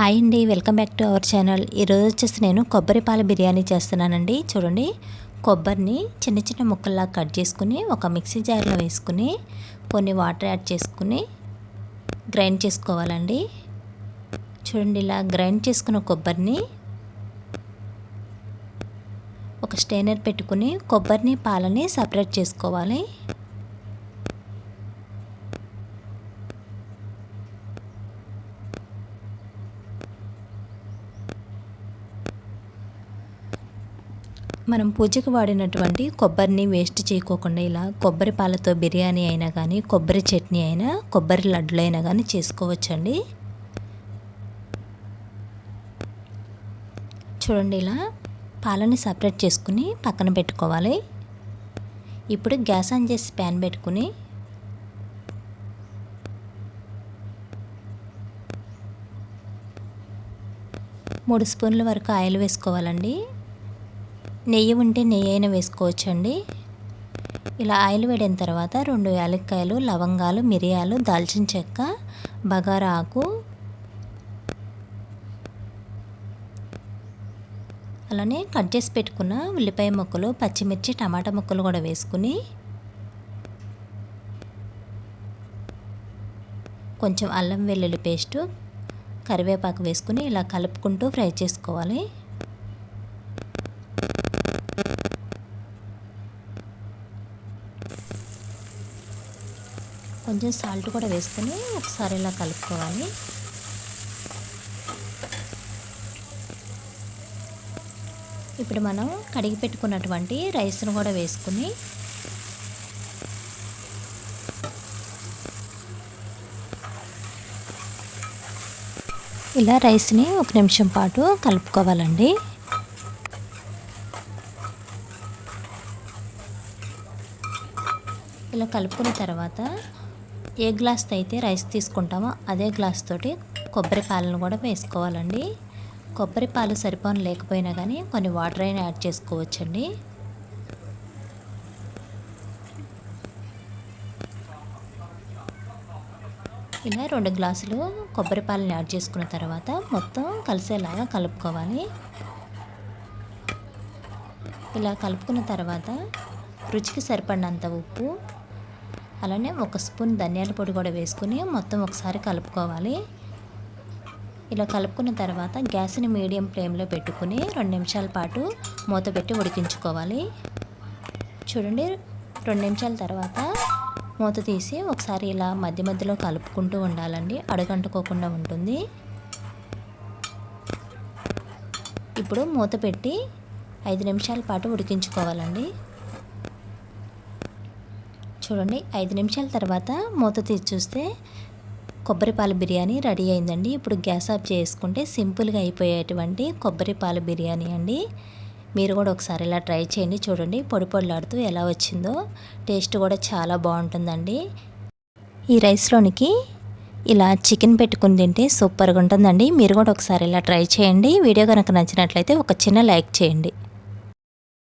Hi అండి welcome back to our channel. ఈరోజు వచ్చేసి నేను కొబ్బరి పాల బిర్యానీ చేస్తున్నానండి. చూడండి కొబ్బరిని చిన్న చిన్న ముక్కల్లా కట్ చేసుకుని ఒక మిక్సీ జార్లో వేసుకుని కొన్ని వాటర్ యాడ్ చేసుకుని గ్రైండ్ చేసుకోవాలండి. చూడండి ఇలా గ్రైండ్ చేసుకున్న కొబ్బరిని ఒక స్టైనర్ పెట్టుకుని కొబ్బరిని పాలని సపరేట్ చేసుకోవాలి. మనం పూజకు వాడినటువంటి కొబ్బరిని వేస్ట్ చేయకోకుండా ఇలా కొబ్బరి పాలతో బిర్యానీ అయినా కానీ కొబ్బరి చట్నీ అయినా కొబ్బరి లడ్డులు అయినా కానీ చేసుకోవచ్చండి. చూడండి ఇలా పాలని సపరేట్ చేసుకుని పక్కన పెట్టుకోవాలి. ఇప్పుడు గ్యాస్ ఆన్ చేసి ప్యాన్ పెట్టుకుని మూడు స్పూన్ల వరకు ఆయిల్ వేసుకోవాలండి. నెయ్యి ఉంటే నెయ్యి అయినా వేసుకోవచ్చండి. ఇలా ఆయిల్ వేడిన తర్వాత రెండు యాలక్కాయలు లవంగాలు మిరియాలు దాల్చిన చెక్క బగారా ఆకు అలానే కట్ చేసి పెట్టుకున్న ఉల్లిపాయ ముక్కలు పచ్చిమిర్చి టమాటా ముక్కలు కూడా వేసుకుని కొంచెం అల్లం వెల్లుల్లి పేస్టు కరివేపాకు వేసుకుని ఇలా కలుపుకుంటూ ఫ్రై చేసుకోవాలి. కొంచెం సాల్ట్ కూడా వేసుకొని ఒకసారి ఇలా కలుపుకోవాలి. ఇప్పుడు మనం కడిగి పెట్టుకున్నటువంటి రైస్ను కూడా వేసుకుని ఇలా రైస్ని ఒక నిమిషం పాటు కలుపుకోవాలండి. ఇలా కలుపుకున్న తర్వాత ఏ గ్లాస్తో అయితే రైస్ తీసుకుంటామో అదే గ్లాస్ తోటి కొబ్బరి పాలను కూడా వేసుకోవాలండి. కొబ్బరి పాలు సరిపోను లేకపోయినా కానీ కొన్ని వాటర్ అయినా యాడ్ చేసుకోవచ్చండి. ఇలా రెండు గ్లాసులు కొబ్బరి పాలను యాడ్ చేసుకున్న తర్వాత మొత్తం కలిసేలాగా కలుపుకోవాలి. ఇలా కలుపుకున్న తర్వాత రుచికి సరిపడినంత ఉప్పు అలానే ఒక స్పూన్ ధనియాల పొడి కూడా వేసుకుని మొత్తం ఒకసారి కలుపుకోవాలి. ఇలా కలుపుకున్న తర్వాత గ్యాస్ని మీడియం ఫ్లేమ్లో పెట్టుకుని రెండు నిమిషాల పాటు మూత పెట్టి ఉడికించుకోవాలి. చూడండి రెండు నిమిషాల తర్వాత మూత తీసి ఒకసారి ఇలా మధ్య మధ్యలో కలుపుకుంటూ ఉండాలండి. అడుగంటుకోకుండా ఉంటుంది. ఇప్పుడు మూత పెట్టి ఐదు నిమిషాల పాటు ఉడికించుకోవాలండి. చూడండి. ఐదు నిమిషాల తర్వాత మూత తీసి చూస్తే కొబ్బరిపాల బిర్యానీ రెడీ అయిందండి. ఇప్పుడు గ్యాస్ ఆఫ్ చేసుకుంటే సింపుల్గా అయిపోయేటువంటి కొబ్బరిపాల బిర్యానీ అండి. మీరు కూడా ఒకసారి ఇలా ట్రై చేయండి. చూడండి పొడి పొడిలాడుతూ ఎలా వచ్చిందో. టేస్ట్ కూడా చాలా బాగుంటుందండి. ఈ రైస్లోనికి ఇలా చికెన్ పెట్టుకుని తింటే సూపర్గా ఉంటుందండి. మీరు కూడా ఒకసారి ఇలా ట్రై చేయండి. వీడియో కనుక నచ్చినట్లయితే ఒక చిన్న లైక్ చేయండి.